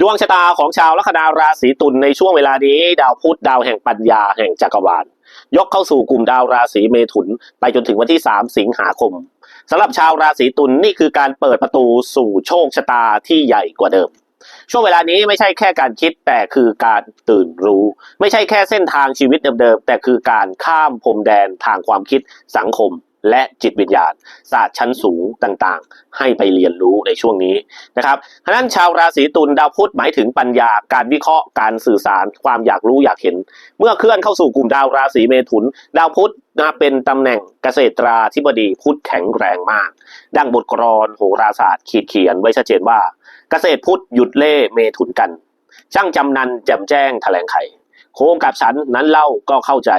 ดวงชะตาของชาวลัคนาราศีตุลในช่วงเวลานี้ ดาวพุธดาวแห่งปัญญาแห่งจักรวาล ยกเข้าสู่กลุ่มดาวราศีเมถุน ไปจนถึงวันที่ 3 สิงหาคมสำหรับชาวราศีตุลนี่คือการเปิดประตูสู่โชคชะตาที่ใหญ่กว่าเดิม ช่วงเวลานี้ไม่ใช่แค่การคิดแต่คือการตื่นรู้ ไม่ใช่แค่เส้นทางชีวิตเดิมๆแต่คือการข้ามพรมแดนทางความคิดสังคม และจิตวิญญาณศาสตร์ชั้นสูงต่างๆ ให้ไปเรียนรู้ในช่วงนี้นะครับฉะนั้นชาวราศีตุลดาวพุธหมายถึงปัญญาการวิเคราะห์การสื่อสารความอยากรู้อยากเห็น เมื่อเคลื่อนเข้าสู่กลุ่มดาวราศีเมถุน ดาวพุธนะเป็นตำแหน่งเกษตราธิบดีพุธแข็งแรงมาก ดังบทกรอนโหราศาสตร์ขีดเขียนไว้ชัดเจนว่า เกษตรพุธหยุดเล่เมถุนกัน ช่างจำนันแจ่มแจ้งแถลงไขโค้งกับฉันนั้นเล่าก็เข้าใจ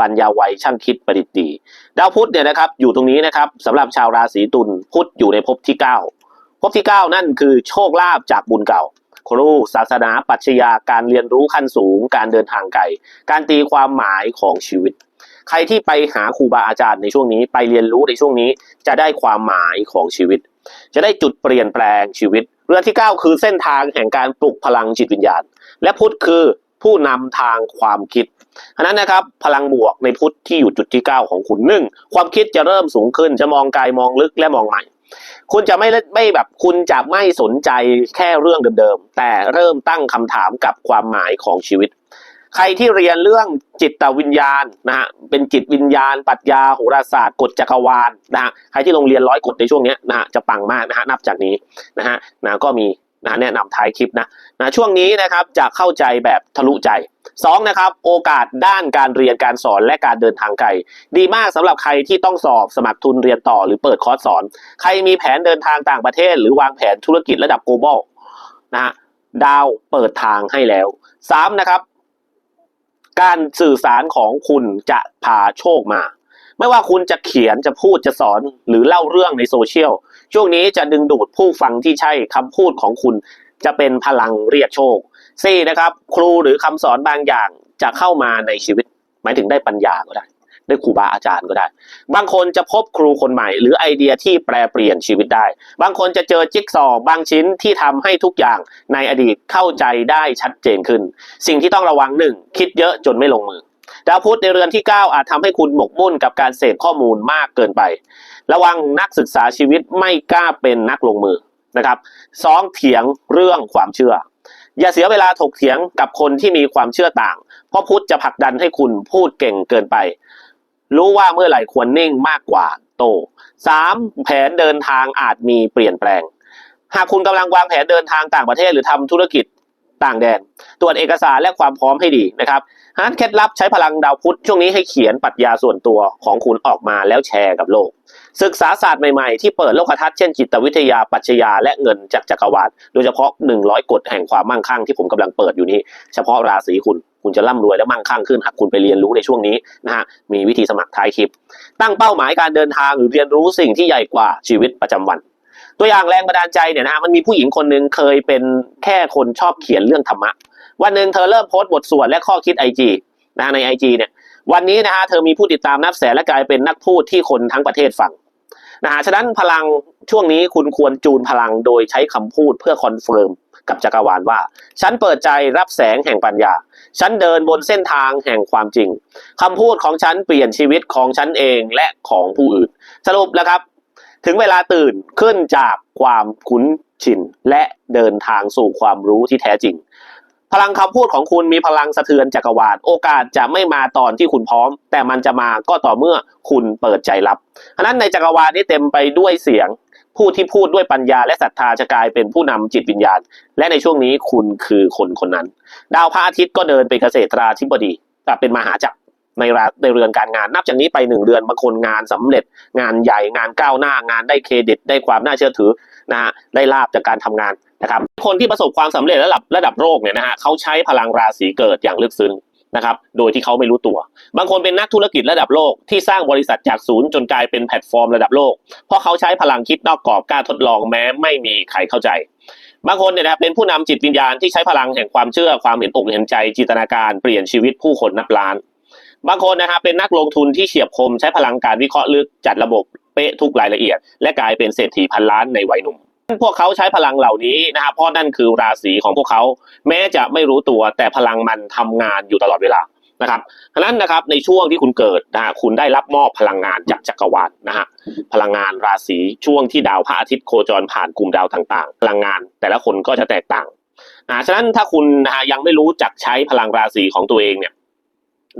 ปัญญาไวช่างคิดประดิษฐ์ดี ดาวพุธเนี่ยนะครับอยู่ตรงนี้นะครับสำหรับชาวราศีตุลพุธอยู่ในภพที่ 9ภพที่ 9 นั่นคือโชคลาภจากบุญเก่าครูศาสนาปรัชญาการเรียนรู้ขั้นสูง การเดินทางไกลการตีความหมายของชีวิต ใครที่ไปหาครูบาอาจารย์ในช่วงนี้ไปเรียนรู้ในช่วงนี้จะได้ความหมายของชีวิต จะได้จุดเปลี่ยนแปลงชีวิต เรือที่ 9 คือเส้นทางแห่งการปลุกพลังจิตวิญญาณ และพุธคือผู้นำทางความคิด อันนั้นนะครับพลังบวกในพุทธที่อยู่จุดที่ 9 ของคุณหนึ่งความคิดจะเริ่มสูงขึ้นจะมองไกลมองลึกและมองใหม่ คุณจะไม่ไม่แบบคุณจะไม่สนใจแค่เรื่องเดิมๆ แต่เริ่มตั้งคำถามกับความหมายของชีวิต ใครที่เรียนเรื่องจิตวิญญาณนะฮะเป็นจิตวิญญาณปรัชญาโหราศาสตร์กฎจักรวาลนะฮะใครที่ลงเรียนร้อยกฎในช่วงนี้นะฮะจะปังมากนะฮะนับจากนี้นะฮะนะก็มี นะแนะนำท้ายคลิปนะนะช่วงนี้นะครับจะเข้าใจแบบทะลุใจสองนะครับโอกาสด้านการเรียนการสอนและการเดินทางไกลดีมากสำหรับใครที่ต้องสอบสมัครทุนเรียนต่อหรือเปิดคอร์สสอน ใครมีแผนเดินทางต่างประเทศ หรือวางแผนธุรกิจระดับ global นะฮะดาวเปิดทางให้แล้วสามนะครับการสื่อสารของคุณจะพาโชคมา ไม่ว่าคุณจะเขียนจะพูดจะสอนหรือเล่าเรื่องในโซเชียล ช่วงนี้จะดึงดูดผู้ฟังที่ใช่คำพูดของคุณ จะเป็นพลังเรียกโชคสี่นะครับ ครูหรือคำสอนบางอย่างจะเข้ามาในชีวิต หมายถึงได้ปัญญาก็ได้ ได้ครูบาอาจารย์ก็ได้ บางคนจะพบครูคนใหม่ หรือไอเดียที่แปลเปลี่ยนชีวิตได้ บางคนจะเจอจิ๊กซอว์บางชิ้นที่ทำให้ทุกอย่างในอดีตเข้าใจได้ชัดเจนขึ้น สิ่งที่ต้องระวังหนึ่งคิดเยอะจนไม่ลงมือดาวพุธในเรือนที่ 9 อาจทำให้คุณหมกมุ่นกับการเสพข้อมูลมากเกินไป ระวังนักศึกษาชีวิตไม่กล้าเป็นนักลงมือนะครับสองเถียงเรื่องความเชื่อ อย่าเสียเวลาถกเถียงกับคนที่มีความเชื่อต่าง เพราะพุทธจะผลักดันให้คุณพูดเก่งเกินไป รู้ว่าเมื่อไหร่ควรนิ่งมากกว่าโตสามแผนเดินทางอาจมีเปลี่ยนแปลง หากคุณกำลังวางแผนเดินทางต่างประเทศหรือทำธุรกิจ ต่างแดน ตรวจเอกสารและความพร้อมให้ดีนะครับฉะนั้นเคล็ดลับใช้พลังดาวพุธช่วงนี้ให้เขียนปรัชญาส่วนตัวของคุณออกมาแล้วแชร์กับโลก ศึกษาศาสตร์ใหม่ๆ ที่เปิดโลกทัศน์เช่นจิตวิทยาปัชญาและเงินจากจักรวาลโดยเฉพาะ 100 กฎแห่งความมั่งคั่งที่ผมกำลังเปิดอยู่นี้ เฉพาะราศีคุณคุณจะร่ำรวยและมั่งคั่งขึ้นหากคุณไปเรียนรู้ในช่วงนี้นะฮะมีวิธีสมัครท้ายคลิป ตั้งเป้าหมายการเดินทางหรือเรียนรู้สิ่งที่ใหญ่กว่าชีวิตประจำวัน ตัวอย่างแรงบันดาลใจเนี่ยนะฮะมันมีผู้หญิงคนหนึ่งเคยเป็นแค่คนชอบเขียนเรื่องธรรมะ วันหนึ่งเธอเริ่มโพสต์บทสวดและข้อคิดไอจีนะฮะในไอจีเนี่ย วันนี้นะฮะเธอมีผู้ติดตามนับแสนและกลายเป็นนักพูดที่คนทั้งประเทศฟังนะฮะฉะนั้นพลังช่วงนี้คุณควรจูนพลังโดยใช้คำพูดเพื่อคอนเฟิร์มกับจักรวาลว่า ฉันเปิดใจรับแสงแห่งปัญญา ฉันเดินบนเส้นทางแห่งความจริงคำพูดของฉันเปลี่ยนชีวิตของฉันเองและของผู้อื่น สรุปแล้วครับ ถึงเวลาตื่นขึ้นจากความคุ้นชิน และเดินทางสู่ความรู้ที่แท้จริง พลังคำพูดของคุณมีพลังสะเทือนจักรวาล โอกาสจะไม่มาตอนที่คุณพร้อม แต่มันจะมาก็ต่อเมื่อคุณเปิดใจรับอันนั้นในจักรวาลนี้เต็มไปด้วยเสียง ผู้ที่พูดด้วยปัญญาและศรัทธาจะกลายเป็นผู้นำจิตวิญญาณ และในช่วงนี้คุณคือคนคนนั้น ดาวพระอาทิตย์ก็เดินเป็นเกษตราธิบดีแต่เป็นมหาจักร ในราในเรือนการงานนับจากนี้ไปหนึ่งเดือนบางคนงานสำเร็จ งานใหญ่งานก้าวหน้างานได้เครดิต ได้ความน่าเชื่อถือนะฮะได้ลาบจากการทำงานนะครับคนที่ประสบความสำเร็จระดับระดับโลกเนี่ยนะฮะเขาใช้พลังราศีเกิดอย่างลึกซึ้งนะครับโดยที่เขาไม่รู้ตัว บางคนเป็นนักธุรกิจระดับโลกที่สร้างบริษัทจากศูนย์จนกลายเป็นแพลตฟอร์มระดับโลก เพราะเขาใช้พลังคิดนอกกรอบกล้าทดลองแม้ไม่มีใครเข้าใจ บางคนเนี่ยนะครับเป็นผู้นำจิตวิญญาณที่ใช้พลังแห่งความเชื่อความเห็นอกเห็นใจจินตนาการเปลี่ยนชีวิตผู้คนนับล้าน บางคนนะครับเป็นนักลงทุนที่เฉียบคมใช้พลังการวิเคราะห์ลึกจัดระบบเป๊ะทุกรายละเอียด และกลายเป็นเศรษฐีพันล้านในวัยหนุ่ม พวกเขาใช้พลังเหล่านี้นะครับเพราะนั่นคือราศีของพวกเขา แม้จะไม่รู้ตัวแต่พลังมันทำงานอยู่ตลอดเวลานะครับฉะนั้นนะครับในช่วงที่คุณเกิดนะฮะคุณได้รับมอบพลังงานจากจักรวาลนะฮะพลังงานราศีช่วงที่ดาวพระอาทิตย์โคจรผ่านกลุ่มดาวต่างๆ พลังงานแต่ละคนก็จะแตกต่างนะฉะนั้นถ้าคุณนะฮะยังไม่รู้จักใช้พลังราศีของตัวเองเนี่ย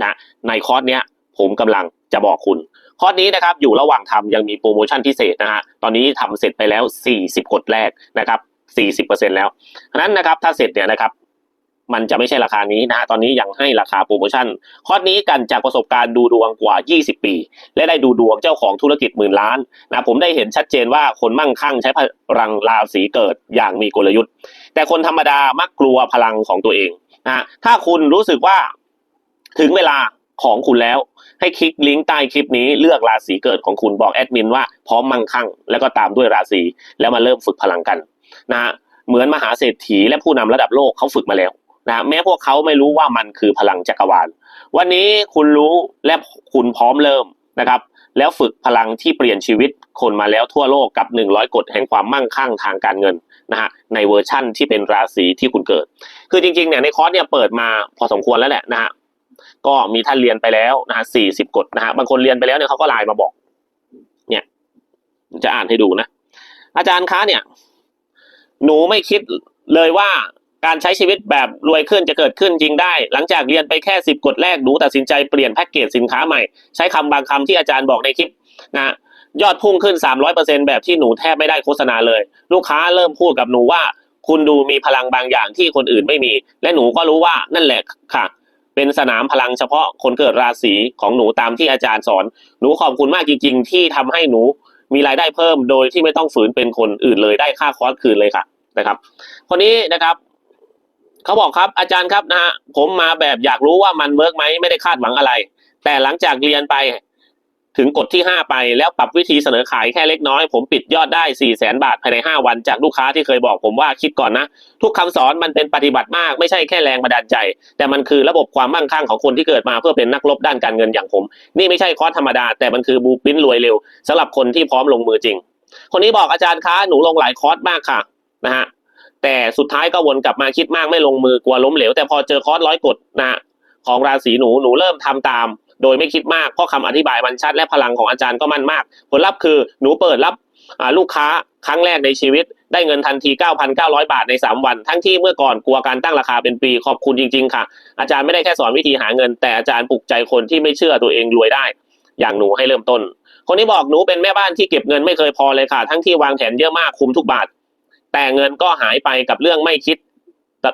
นะในคอร์สเนี้ยผมกำลังจะบอกคุณ คอร์สนี้นะครับอยู่ระหว่างทำยังมีโปรโมชั่นพิเศษนะฮะตอนนี้ทำเสร็จไปแล้ว 40กดแรกนะครับ 40%แล้วฉะนั้นนะครับถ้าเสร็จเนี่ยนะครับมันจะไม่ใช่ราคานี้นะฮะตอนนี้ยังให้ราคาโปรโมชั่น คอร์สนี้กันจากประสบการณ์ดูดวงกว่า 20 ปี และได้ดูดวงเจ้าของธุรกิจหมื่นล้านนะผมได้เห็นชัดเจนว่าคนมั่งคั่งใช้พลังราศีเกิดอย่างมีกลยุทธ์ แต่คนธรรมดามักกลัวพลังของตัวเองนะถ้าคุณรู้สึกว่า ถึงเวลาของคุณแล้ว ให้คลิกลิงก์ใต้คลิปนี้เลือกราศีเกิดของคุณบอกแอดมินว่าพร้อมมั่งคั่ง แล้วก็ตามด้วยราศีแล้วมาเริ่มฝึกพลังกันนะฮะเหมือนมหาเศรษฐีและผู้นำระดับโลกเขาฝึกมาแล้วนะฮะแม้พวกเขาไม่รู้ว่ามันคือพลังจักรวาล วันนี้คุณรู้และคุณพร้อมเริ่มนะครับ แล้วฝึกพลังที่เปลี่ยนชีวิตคนมาแล้วทั่วโลกกับ 100 กฎแห่งความมั่งคั่งทางการเงินนะฮะในเวอร์ชั่นที่เป็นราศีที่คุณเกิด คือจริงๆเนี่ยในคอร์สเนี่ยเปิดมาพอสมควรแล้วแหละนะฮะ ก็มีท่านเรียนไปแล้วนะฮะสี่สิบกฎนะฮะบางคนเรียนไปแล้วเนี่ยเขาก็ไลน์มาบอก เนี่ยจะอ่านให้ดูนะ อาจารย์คะเนี่ย หนูไม่คิดเลยว่าการใช้ชีวิตแบบรวยขึ้นจะเกิดขึ้นจริงได้ หลังจากเรียนไปแค่สิบกฎแรกหนูตัดสินใจเปลี่ยนแพ็กเกจสินค้าใหม่ ใช้คำบางคำที่อาจารย์บอกในคลิปนะยอดพุ่งขึ้น 300%แบบที่หนูแทบไม่ได้โฆษณาเลย ลูกค้าเริ่มพูดกับหนูว่า คุณดูมีพลังบางอย่างที่คนอื่นไม่มี และหนูก็รู้ว่านั่นแหละค่ะ เป็นสนามพลังเฉพาะคนเกิดราศีของหนูตามที่อาจารย์สอน หนูขอบคุณมากจริง ๆ ที่ทำให้หนูมีรายได้เพิ่มโดยที่ไม่ต้องฝืนเป็นคนอื่นเลยได้ค่าคอร์สคืนเลยค่ะนะครับ คนนี้นะครับเขาบอกครับอาจารย์ครับนะฮะผมมาแบบอยากรู้ว่ามันเวิร์กไหมไม่ได้คาดหวังอะไร แต่หลังจากเรียนไป ถึงกฎที่ 5 ไปแล้วปรับวิธีเสนอขายแค่เล็กน้อย ผมปิดยอดได้4ี่แสนบาทภายใน 5 วันจากลูกค้าที่เคยบอกผมว่าคิดก่อนนะ ทุกคำสอนมันเป็นปฏิบัติมากไม่ใช่แค่แรงบันดาลใจ แต่มันคือระบบความมั่งคั่งของคนที่เกิดมาเพื่อเป็นนักรบด้านการเงินอย่างผม นี่ไม่ใช่คอร์สธรรมดา แต่มันคือบูปินรวยเร็วสำหรับคนที่พร้อมลงมือจริง คนนี้บอกอาจารย์คะหนูลงหลายคอร์สมากค่ะนะฮะแต่สุดท้ายก็วนกลับมาคิดมากไม่ลงมือกลัวล้มเหลวแต่พอเจอคอร์สร้อยกฎนะฮะของราศีหนูหนูเริ่มทำตาม โดยไม่คิดมากเพราะคำอธิบายมันชัดและพลังของอาจารย์ก็มั่นมาก ผลลัพธ์คือหนูเปิดรับลูกค้าครั้งแรกในชีวิต ได้เงินทันที 9,900 บาทใน 3 วัน ทั้งที่เมื่อก่อนกลัวการตั้งราคาเป็นปีขอบคุณจริง ๆ ค่ะ อาจารย์ไม่ได้แค่สอนวิธีหาเงิน แต่อาจารย์ปลุกใจคนที่ไม่เชื่อตัวเองรวยได้ อย่างหนูให้เริ่มต้น คนนี้บอกหนูเป็นแม่บ้านที่เก็บเงินไม่เคยพอเลยค่ะ ทั้งที่วางแผนเยอะมากคุมทุกบาท แต่เงินก็หายไปกับเรื่องไม่คิด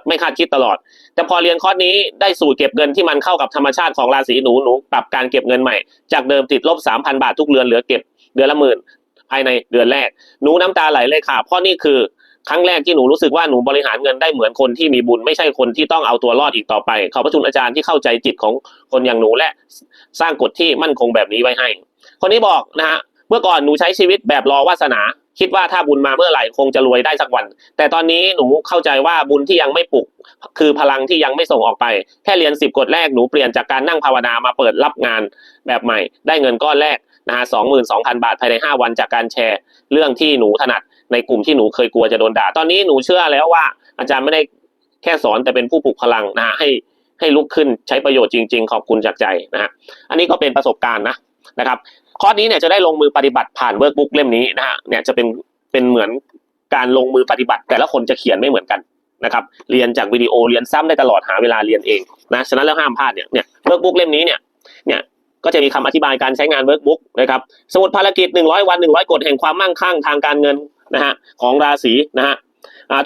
ไม่คาดคิดตลอด แต่พอเรียนคอร์สนี้ได้สูตรเก็บเงินที่มันเข้ากับธรรมชาติของราศีหนูหนูปรับการเก็บเงินใหม่ จากเดิมติดลบ3,000บาททุกเดือนเหลือเก็บเดือนละหมื่นภายในเดือนแรก หนูน้ำตาไหลเลยค่ะ เพราะนี่คือครั้งแรกที่หนูรู้สึกว่าหนูบริหารเงินได้เหมือนคนที่มีบุญไม่ใช่คนที่ต้องเอาตัวรอดอีกต่อไป ขอบพระคุณอาจารย์ที่เข้าใจจิตของคนอย่างหนูและสร้างกฎที่มั่นคงแบบนี้ไว้ให้ คนนี้บอกนะฮะเมื่อก่อนหนูใช้ชีวิตแบบรอวาสนา คิดว่าถ้าบุญมาเมื่อไหร่คงจะรวยได้สักวัน แต่ตอนนี้หนูเข้าใจว่าบุญที่ยังไม่ปลุก คือพลังที่ยังไม่ส่งออกไป แค่เรียนสิบกฎแรกหนูเปลี่ยนจากการนั่งภาวนามาเปิดรับงานแบบใหม่ ได้เงินก้อนแรกนะฮะสองหมื่นสองพันบาทภายในห้าวันจากการแชร์ เรื่องที่หนูถนัดในกลุ่มที่หนูเคยกลัวจะโดนด่า ตอนนี้หนูเชื่อแล้วว่า อาจารย์ไม่ได้แค่สอนแต่เป็นผู้ปลุกพลังนะฮะให้ให้ลุกขึ้นใช้ประโยชน์จริง ๆ ขอบคุณจากใจนะฮะอันนี้ก็เป็นประสบการณ์นะนะครับ คอร์สนี้เนี่ยจะได้ลงมือปฏิบัติผ่านเวิร์กบุ๊กเล่มนี้นะฮะเนี่ยจะเป็นเป็นเหมือนการลงมือปฏิบัติ แต่ละคนจะเขียนไม่เหมือนกันนะครับเรียนจากวิดีโอเรียนซ้ำได้ตลอดหาเวลาเรียนเองนะฉะนั้นแล้วห้ามพลาดเนี่ยเนี่ยเวิร์กบุ๊กเล่มนี้เนี่ยเนี่ยก็จะมีคำอธิบายการใช้งานเวิร์กบุ๊กนะครับสมุดภารกิจ 100 วัน 100 กฎแห่งความมั่งคั่งทางการเงินนะฮะของราศีนะฮะ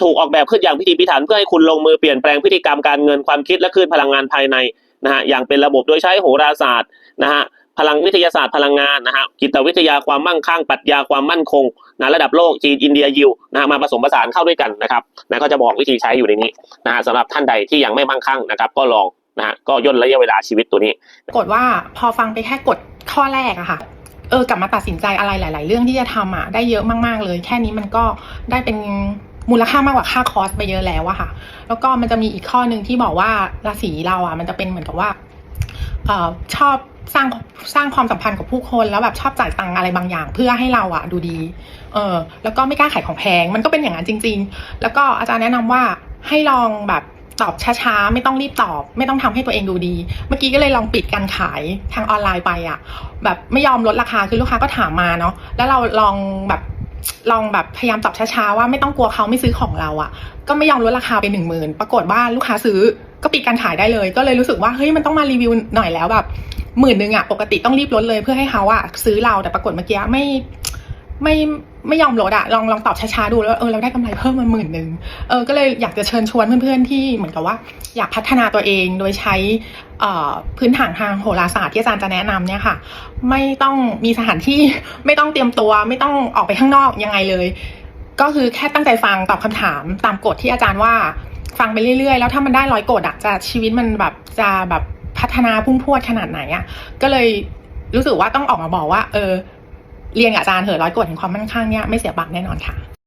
ถูกออกแบบขึ้นอย่างพิธีพิถันเพื่อให้คุณลงมือเปลี่ยนแปลงพฤติกรรมการเงินความคิดและคลื่นพลังงานภายในนะฮะอย่างเป็นระบบโดยใช้โหราศาสตร์นะฮะ พลังวิทยาศาสตร์พลังงานนะฮะจิตวิทยาความมั่งคั่งปรัชญาความมั่นคงนะระดับโลกจีนอินเดียยิวนะฮะมาผสมผสานเข้าด้วยกันนะครับนะก็จะบอกวิธีใช้อยู่ในนี้นะฮะสำหรับท่านใดที่ยังไม่มั่งคั่งนะครับ ก็ลองนะฮะก็ย่นระยะเวลาชีวิตตัวนี้กดว่าพอฟังไปแค่กดข้อแรกอะค่ะเออกลับมาตัดสินใจอะไรหลาย ๆ เรื่องที่จะทำอะได้เยอะมาก ๆ เลย แค่นี้มันก็ได้เป็นมูลค่ามากกว่าค่าคอร์สไปเยอะแล้วอะค่ะ แล้วก็มันจะมีอีกข้อหนึ่งที่บอกว่าราศีเราอะมันจะเป็นเหมือนกับว่าเออชอบ สร้างสร้างความสัมพันธ์กับผู้คนแล้วแบบชอบจ่ายตังค์อะไรบางอย่าง เพื่อให้เราอะดูดี เออ แล้วก็ไม่กล้าขายของแพง มันก็เป็นอย่างนั้นจริง ๆ แล้วก็อาจารย์แนะนำว่าให้ลองแบบตอบช้าๆ ไม่ต้องรีบตอบ ไม่ต้องทำให้ตัวเองดูดี เมื่อกี้ก็เลยลองปิดการขายทางออนไลน์ไปอะแบบไม่ยอมลดราคาคือลูกค้าก็ถามมาเนาะแล้วเราลองแบบลองแบบพยายามตอบช้าๆว่าไม่ต้องกลัวเขาไม่ซื้อของเราอะก็ไม่ยอมลดราคาไปหนึ่งหมื่นปรากฏว่าลูกค้าซื้อก็ปิดการขายได้เลย ก็เลยรู้สึกว่าเฮ้ยมันต้องมารีวิวหน่อยแล้วแบบ หมื่นหนึ่งอะปกติต้องรีบลดเลยเพื่อให้เขาอะซื้อเราแต่ปรากฏเมื่อกี้ไม่ไม่ไม่ยอมลดอะลองลองตอบช้าๆดูแล้วเออเราได้กำไรเพิ่มมาหมื่นหนึ่งเออก็เลยอยากจะเชิญชวนเพื่อนๆที่เหมือนกับว่า อยากพัฒนาตัวเองโดยใช้อ่อพื้นฐานทางโหราศาสตร์ที่อาจารย์จะแนะนำเนี่ยค่ะ ไม่ต้องมีสถานที่ไม่ต้องเตรียมตัว ไม่ต้องออกไปข้างนอกยังไงเลย ก็คือแค่ตั้งใจฟังตอบคำถามตามกฎที่อาจารย์ว่า ฟังไปเรื่อยๆ แล้วถ้ามันได้ร้อยกฎอะจะชีวิตมันแบบจะแบบ พัฒนาพุ่งพรวดขนาดไหนอะก็เลยรู้สึกว่าต้องออกมาบอกว่า เออเรียนกับอาจารย์เหอะร้อยกฎแห่งความมั่นคงเนี่ยไม่เสียบัตรแน่นอนค่ะ